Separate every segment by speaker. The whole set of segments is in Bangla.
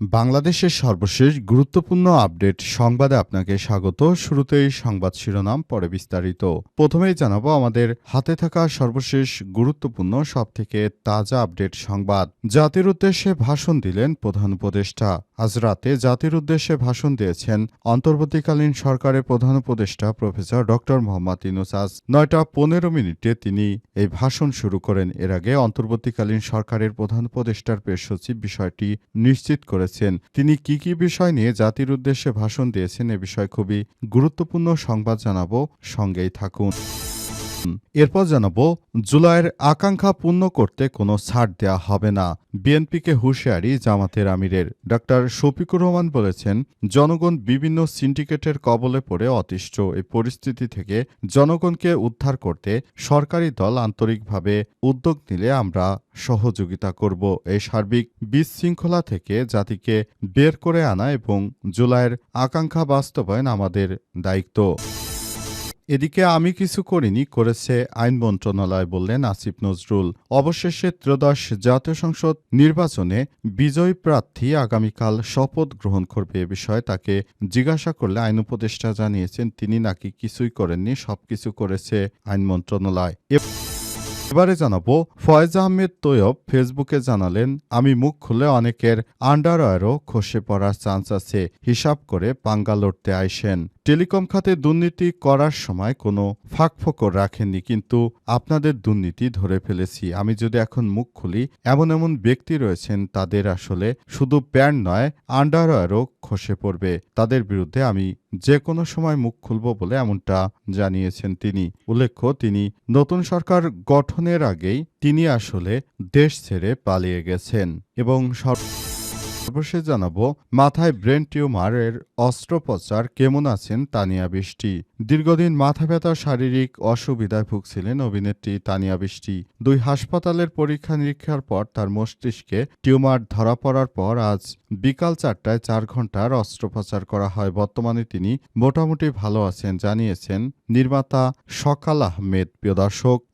Speaker 1: বাংলাদেশের সর্বশেষ গুরুত্বপূর্ণ আপডেট সংবাদে আপনাকে স্বাগত। শুরুতেই সংবাদ শিরোনাম, পরে বিস্তারিত। প্রথমেই জানাব আমাদের হাতে থাকা সর্বশেষ গুরুত্বপূর্ণ, সবথেকে তাজা আপডেট সংবাদ। জাতির উদ্দেশ্যে ভাষণ দিলেন প্রধান উপদেষ্টা। আজ রাতে জাতির উদ্দেশ্যে ভাষণ দিয়েছেন অন্তর্বর্তীকালীন সরকারের প্রধান উপদেষ্টা, প্রফেসর ডক্টর মোহাম্মদ ইনুস আজ নয়টা পনেরো মিনিটে তিনি এই ভাষণ শুরু করেন। এর আগে অন্তর্বর্তীকালীন সরকারের প্রধান উপদেষ্টার পেশ সচিব বিষয়টি নিশ্চিত করেছেন। তিনি কি কি বিষয় নিয়ে জাতির উদ্দেশ্যে ভাষণ দিয়েছেন এ বিষয়ে খুবই গুরুত্বপূর্ণ সংবাদ জানাব। সঙ্গেই থাকুন। এরপর জানাব, জুলাইয়ের আকাঙ্ক্ষা পূর্ণ করতে কোনো ছাড় দেয়া হবে না। বিএনপিকে হুঁশিয়ারি জামাতের আমিরের। ডাক্তার শফিকুর রহমান বলেছেন, জনগণ বিভিন্ন সিন্ডিকেটের কবলে পড়ে অতিষ্ঠ। এই পরিস্থিতি থেকে জনগণকে উদ্ধার করতে সরকারি দল আন্তরিকভাবে উদ্যোগ নিলে আমরা সহযোগিতা করব। এই সার্বিক বিশৃঙ্খলা থেকে জাতিকে বের করে আনা এবং জুলাইয়ের আকাঙ্ক্ষা বাস্তবায়ন আমাদের দায়িত্ব। এদিকে আমি কিছু করিনি, করেছে আইন মন্ত্রণালয় বললেন আসিফ নজরুল। অবশেষে ত্রয়োদশ জাতীয় সংসদ নির্বাচনে বিজয়ী প্রার্থী আগামীকাল শপথ গ্রহণ করবে এ বিষয়ে তাকে জিজ্ঞাসা করলে আইন উপদেষ্টা জানিয়েছেন, তিনি নাকি কিছুই করেননি, সবকিছু করেছে আইন মন্ত্রণালয়। এবারে জানাব, ফয়েজ আহমেদ তৈয়ব ফেসবুকে জানালেন, আমি মুখ খুলে অনেকের আন্ডারওয়্যারও খসে পড়ার চান্স আছে, হিসাব করে পাঙ্গা লড়তে আইসেন। টেলিকম খাতে দুর্নীতি করার সময় কোনো ফাঁকফোকর রাখেননি, কিন্তু আপনাদের দুর্নীতি ধরে ফেলেছি। আমি যদি এখন মুখ খুলি, এমন এমন ব্যক্তি রয়েছেন, তাদের আসলে শুধু প্যান্ট নয়, আন্ডারওয়্যারও খসে পড়বে। তাদের বিরুদ্ধে আমি যে কোনো সময় মুখ খুলব বলে এমনটা জানিয়েছেন তিনি। উল্লেখ্য, তিনি নতুন সরকার গঠনের আগেই তিনি আসলে দেশ ছেড়ে পালিয়ে গেছেন এবং সর সর্বশেষ জানাব, মাথায় ব্রেন টিউমারের অস্ত্রোপচার কেমন আছেন তানিয়া বৃষ্টি? দীর্ঘদিন মাথা ব্যথা শারীরিক অসুবিধায় ভুগছিলেন অভিনেত্রী তানিয়া বৃষ্টি। দুই হাসপাতালের পরীক্ষা নিরীক্ষার পর তার মস্তিষ্কে টিউমার ধরা পড়ার পর আজ বিকাল চারটায় চার ঘণ্টার অস্ত্রোপচার করা হয়। বর্তমানে তিনি মোটামুটি ভালো আছেন, জানিয়েছেন নির্মাতা সকাল আহমেদ। প্রিয় দর্শক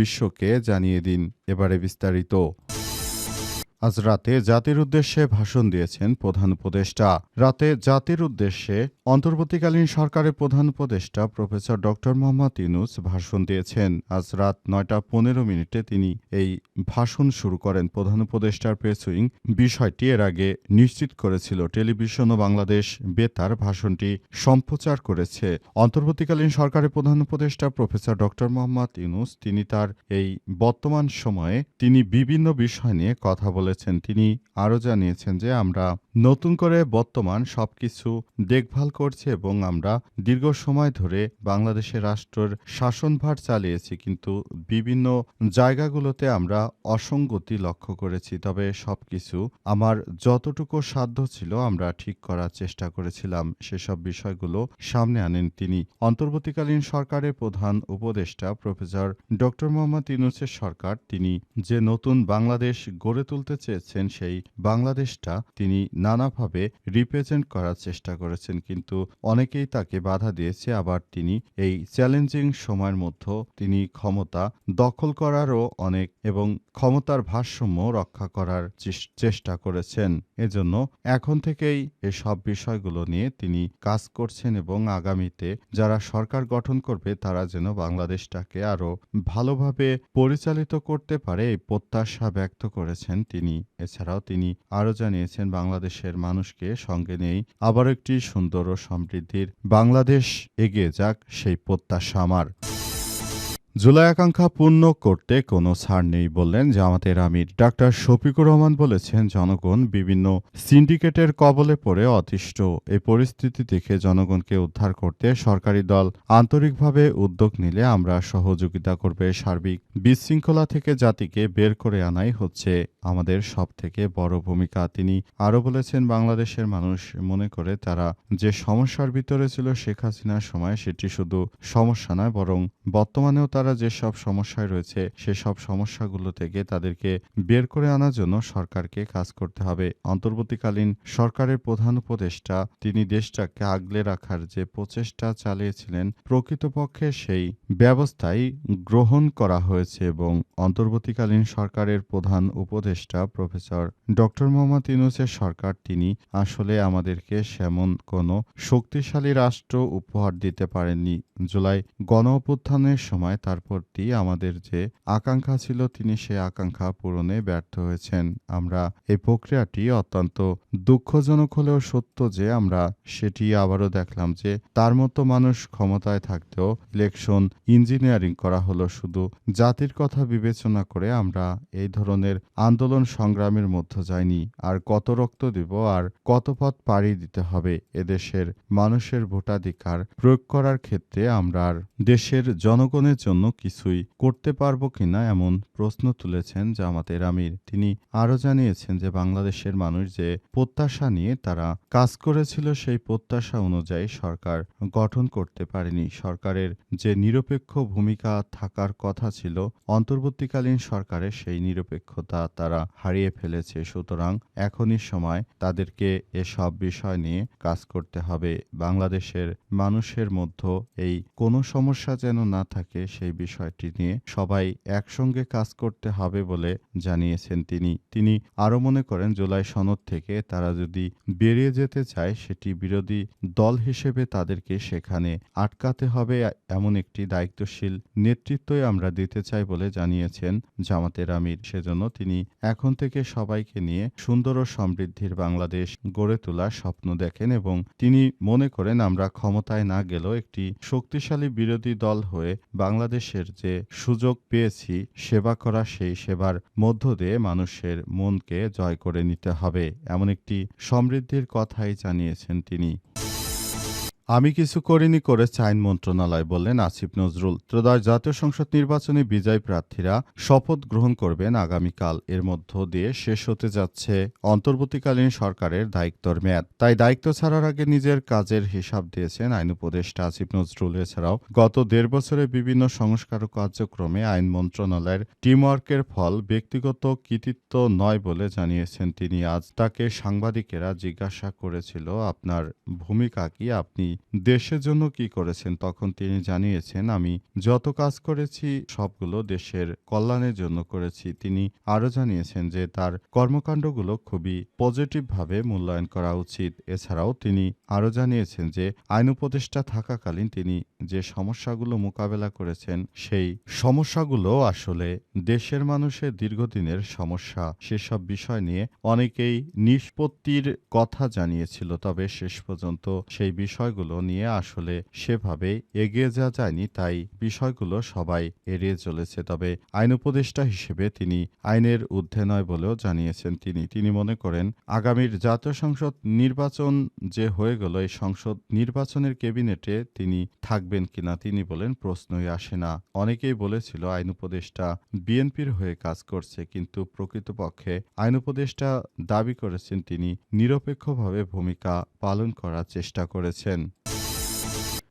Speaker 1: বিশ্বকে জানিয়ে দিন এবারে বিস্তারিত। আজ রাতে জাতির উদ্দেশ্যে ভাষণ দিয়েছেন প্রধান উপদেষ্টা। রাতে জাতির উদ্দেশ্যে অন্তর্বর্তীকালীন সরকারের প্রধান উপদেষ্টা প্রফেসর ডক্টর মোহাম্মদ ইউনুস ভাষণ দিয়েছেন। আজ রাত নয়টা পনেরো মিনিটে তিনি এই ভাষণ শুরু করেন। প্রধান উপদেষ্টার প্রেস উইং বিষয়টি এর আগে নিশ্চিত করেছিল। টেলিভিশন ও বাংলাদেশ বেতার ভাষণটি সম্প্রচার করেছে। অন্তর্বর্তীকালীন সরকারের প্রধান উপদেষ্টা প্রফেসর ডক্টর মোহাম্মদ ইউনুস, তিনি তার এই বর্তমান সময়ে তিনি বিভিন্ন বিষয় নিয়ে কথা বলেছেন। তিনি আরও জানিয়েছেন যে আমরা নতুন করে বর্তমান সবকিছু দেখভাল করছে এবং আমরা দীর্ঘ সময় ধরে বাংলাদেশের রাষ্ট্রের শাসনভার চালিয়েছি, কিন্তু বিভিন্ন জায়গাগুলোতে আমরা অসঙ্গতি লক্ষ্য করেছি। তবে সবকিছু আমার যতটুকু সাধ্য ছিল আমরা ঠিক করার চেষ্টা করেছিলাম। সেসব বিষয়গুলো সামনে আনেন তিনি। অন্তর্বর্তীকালীন সরকারের প্রধান উপদেষ্টা প্রফেসর ডক্টর মোহাম্মদ ইউনুসের সরকার তিনি যে নতুন বাংলাদেশ গড়ে তুলতে চেয়েছেন, সেই বাংলাদেশটা তিনি নানাভাবে রিপ্রেজেন্ট করার চেষ্টা করেছেন, কিন্তু অনেকেই তাকে বাধা দিয়েছে। আবার তিনি এই চ্যালেঞ্জিং সময়ের মধ্যে তিনি ক্ষমতা দখল করারও অনেক এবং ক্ষমতার ভারসাম্য রক্ষা করার চেষ্টা করেছেন। এজন্য এখন থেকেই এসব বিষয়গুলো নিয়ে তিনি কাজ করছেন এবং আগামীতে যারা সরকার গঠন করবে, তারা যেন বাংলাদেশটাকে আরও ভালোভাবে পরিচালিত করতে পারে, এই প্রত্যাশা ব্যক্ত করেছেন তিনি। এছাড়াও তিনি আরও জানিয়েছেন বাংলাদেশের মানুষকে সঙ্গে নেই আবার একটি সুন্দর ও সমৃদ্ধির বাংলাদেশ এগিয়ে যাক সেই প্রত্যাশা আমার। জুলাই আকাঙ্ক্ষা পূর্ণ করতে কোনো ছাড় নেই বললেন জামাতের আমির। ডাক্তার শফিকুর রহমান বলেছেন, জনগণ বিভিন্ন সিন্ডিকেটের কবলে পড়ে অতিষ্ঠ। এই পরিস্থিতি দেখে জনগণকে উদ্ধার করতে সরকারি দল আন্তরিকভাবে উদ্যোগ নিলে আমরা সহযোগিতা করবে। সার্বিক বিশৃঙ্খলা থেকে জাতিকে বের করে আনাই হচ্ছে আমাদের সব থেকে বড় ভূমিকা। তিনি আরও বলেছেন, বাংলাদেশের মানুষ মনে করে তারা যে সমস্যার ভিতরে ছিল শেখ হাসিনার সময়, সেটি শুধু সমস্যা নয়, বরং বর্তমানেও তারা যেসব সমস্যায় রয়েছে সেসব সমস্যাগুলো থেকে তাদেরকে বের করে আনার জন্য সরকারকে কাজ করতে হবে। অন্তর্বর্তীকালীন সরকারের প্রধান উপদেষ্টা, তিনি দেশটাকে আগলে রাখার যে প্রচেষ্টা চালিয়েছিলেন, প্রকৃতপক্ষে সেই ব্যবস্থাই গ্রহণ করা হয়েছে এবং অন্তর্বর্তীকালীন সরকারের প্রধান উপদেষ্টা প্রফেসর ডক্টর মোহাম্মদ ইউনুসের সরকার, তিনি আসলে আমাদেরকে সেমন কোনো শক্তিশালী রাষ্ট্র উপহার দিতে পারেননি। জুলাই গণ অভ্যুত্থানের সময় তার প্রতি আমাদের যে আকাঙ্ক্ষা ছিল, তিনি সে আকাঙ্ক্ষা পূরণে ব্যর্থ হয়েছেন। আমরা এই প্রক্রিয়াটি অত্যন্ত দুঃখজনক হলেও সত্য যে আমরা সেটি আবারও দেখলাম যে তার মতো মানুষ ক্ষমতায় থাকতেও ইলেকশন ইঞ্জিনিয়ারিং করা হলো শুধু জাতির কথা বিবেচনা করে আমরা এই ধরনের আন্দোলন সংগ্রামের মধ্যে যাইনি। আর কত রক্ত দিব আর কত পথ পাড়ি দিতে হবে এদেশের মানুষের ভোটাধিকার প্রয়োগ করার ক্ষেত্রে আমরা আর দেশের জনগণের জন্য কিছুই করতে পারব কিনা এমন প্রশ্ন তুলেছেন জামাতের আমির। তিনি আরও জানিয়েছেন যে বাংলাদেশের মানুষ যে প্রত্যাশা নিয়ে তারা কাজ করেছিল, সেই প্রত্যাশা অনুযায়ী সরকার গঠন করতে পারেনি। সরকারের যে নিরপেক্ষ ভূমিকা থাকার কথা ছিল, অন্তর্বর্তীকালীন সরকারের সেই নিরপেক্ষতা তারা হারিয়ে ফেলেছে। সুতরাং এখনই সময় তাদেরকে এসব বিষয় নিয়ে কাজ করতে হবে। বাংলাদেশের মানুষের মধ্যে এই কোনো সমস্যা যেন না থাকে, সেই বিষয়টি নিয়ে সবাই একসঙ্গে কাজ করতে হবে বলে জানিয়েছেন তিনি। তিনি আরও মনে করেন, জুলাই সনদ থেকে তারা যদি বেরিয়ে যেতে চায়, সেটি বিরোধী দল হিসেবে তাদেরকে সেখানে আটকাতে হবে। এমন একটি দায়িত্বশীল নেতৃত্বই আমরা দিতে চাই বলে জানিয়েছেন জামাতের আমির। সেজন্য তিনি এখন থেকে সবাইকে নিয়ে সুন্দর ও সমৃদ্ধির বাংলাদেশ গড়ে তোলার স্বপ্ন দেখেন এবং তিনি মনে করেন, আমরা ক্ষমতায় না গেলেও একটি শক্তিশালী বিরোধী দল হয়ে বাংলাদেশের যে সুযোগ পেয়েছি, সেবা করা সেই সেবার মধ্য দিয়ে মানুষের মনকে জয় করে নিতে হবে। এমন একটি সমৃদ্ধির কথাই জানিয়েছেন তিনি। আমি কিছু করিনি করেছে আইন মন্ত্রণালয় বললেন আসিফ নজরুল। ত্রয়োদশ জাতীয় সংসদ নির্বাচনে বিজয়ী প্রার্থীরা শপথ গ্রহণ করবেন আগামীকাল। এর মধ্য দিয়ে শেষ হতে যাচ্ছে অন্তর্বর্তীকালীন সরকারের দায়িত্বর মেয়াদ। তাই দায়িত্ব ছাড়ার আগে নিজের কাজের হিসাব দিয়েছেন আইন উপদেষ্টা আসিফ নজরুল। এছাড়াও গত দেড় বছরে বিভিন্ন সংস্কার কার্যক্রমে আইন মন্ত্রণালয়ের টিমওয়ার্কের ফল ব্যক্তিগত কৃতিত্ব নয় বলে জানিয়েছেন তিনি। আজ তাকে সাংবাদিকেরা জিজ্ঞাসা করেছিল, আপনার ভূমিকা কি? আপনি দেশের জন্য কি করেছেন? তখন তিনি জানিয়েছেন, আমি যত কাজ করেছি, সবগুলো দেশের কল্যাণের জন্য করেছি। তিনি আরও জানিয়েছেন যে, তার কর্মকাণ্ডগুলো খুবই পজিটিভভাবে মূল্যায়ন করা উচিত। এছাড়াও তিনি আরও জানিয়েছেন যে, আইন উপদেষ্টা থাকাকালীন তিনি যে সমস্যাগুলো মোকাবেলা করেছেন, সেই সমস্যাগুলো আসলে দেশের মানুষের দীর্ঘদিনের সমস্যা। সেসব বিষয় নিয়ে অনেকেই নিষ্পত্তির কথা জানিয়েছিল। তবে শেষ পর্যন্ত সেই বিষয়গুলো নিয়ে আসলে সেভাবে এগিয়ে যাওয়া যায়নি, তাই বিষয়গুলো সবাই এড়িয়ে চলেছে। তবে আইন উপদেষ্টা হিসেবে তিনি আইনের ঊর্ধ্বে নয় বলেও জানিয়েছেন তিনি। তিনি মনে করেন, আগামীর জাতীয় সংসদ নির্বাচন যে হয়ে গেল, এই সংসদ নির্বাচনের ক্যাবিনেটে তিনি থাকবেন কিনা তিনি বলেন প্রশ্নই আসে না। অনেকেই বলেছিল, আইন উপদেষ্টা বিএনপির হয়ে কাজ করছে, কিন্তু প্রকৃতপক্ষে আইন উপদেষ্টা দাবি করেছেন তিনি নিরপেক্ষভাবে ভূমিকা পালন করার চেষ্টা করেছেন।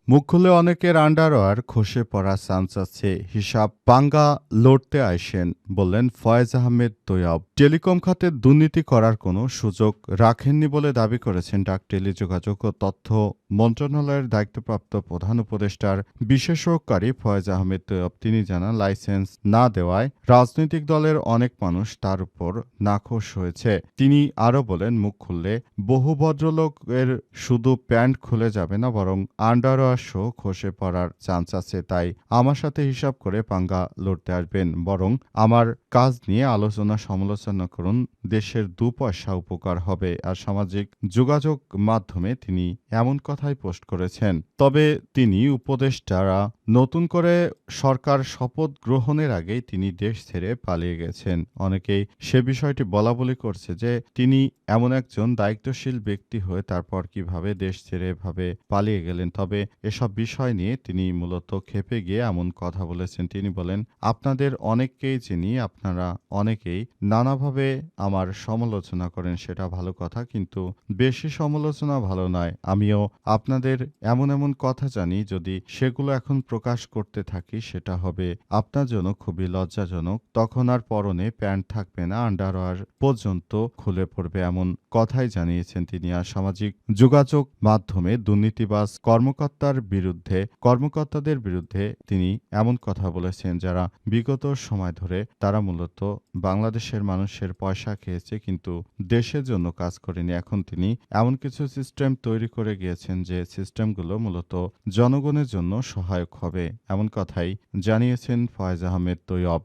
Speaker 1: মুখ খুলে অনেকের আন্ডারওয়ার খসে পড়ার চান্স আছে হিসাব পাঙ্গা লড়তে আইসেন বললেন ফয়েজ আহমেদ তৈয়ব। টেলিকম খাতে দুর্নীতি করার কোনো সুযোগ রাখেননি বলে দাবি করেছেন ডাক টেলিযোগাযোগ ও তথ্য মন্ত্রণালয়ের দায়িত্বপ্রাপ্ত প্রধান উপদেষ্টার বিশেষজ্ঞকারী ফয়েজ আহমেদ তৈয়ব। তিনি জানান, লাইসেন্স না দেওয়ায় রাজনৈতিক দলের অনেক মানুষ তার উপর নাখোশ হয়েছে। তিনি আরও বলেন, মুখ খুললে বহু ভদ্রলোকের শুধু প্যান্ট খুলে যাবে না, বরং আন্ডারওয়ার প্রকাশ্য খসে পড়ার চান্স আছে, তাই আমার সাথে হিসাব করে পাঙ্গা লড়তে আসবেন। বরং আমার কাজ নিয়ে আলোচনা সমালোচনা করুন, দেশের দু পয়সা উপকার হবে আর সামাজিক যোগাযোগ মাধ্যমে তিনি এমন কথাই পোস্ট করেছেন। তবে তিনি উপদেষ্টারা নতুন করে সরকার শপথ গ্রহণের আগেই তিনি দেশ ছেড়ে পালিয়ে গেছেন। অনেকেই সে বিষয়টি বলা বলি করছে যে, তিনি এমন একজন দায়িত্বশীল ব্যক্তি হয়ে তারপর কীভাবে দেশ ছেড়ে এভাবে পালিয়ে গেলেন। তবে এসব বিষয় নিয়ে তিনি মূলত খেপে গিয়ে এমন কথা বলেছেন। তিনি বলেন, আপনাদের অনেককেই চিনি, আপনারা অনেকেই নানাভাবে আমার সমালোচনা করেন, সেটা ভালো কথা, কিন্তু বেশি সমালোচনা ভালো নয়। আমিও আপনাদের এমন এমন কথা জানি, যদি সেগুলো এখন প্রকাশ করতে থাকি, সেটা হবে আপনার জন্য খুবই লজ্জাজনক। তখন আর পরনে প্যান্ট থাকবে না আন্ডারওয়ার পর্যন্ত খুলে পড়বে এমন কথাই জানিয়েছেন তিনি। আর সামাজিক যোগাযোগ মাধ্যমে দুর্নীতিবাজ কর্মকর্তার বিরুদ্ধে, কর্মকর্তাদের বিরুদ্ধে তিনি এমন কথা বলেছেন যারা বিগত সময় ধরে তারা মূলত বাংলাদেশের মানুষের পয়সা খেয়েছে কিন্তু দেশের জন্য কাজ করেনি। এখন তিনি এমন কিছু সিস্টেম তৈরি করে গিয়েছেন যে সিস্টেমগুলো মূলত জনগণের জন্য সহায়ক হবে, এমন কথাই জানিয়েছেন ফয়েজ আহমেদ তৈয়ব।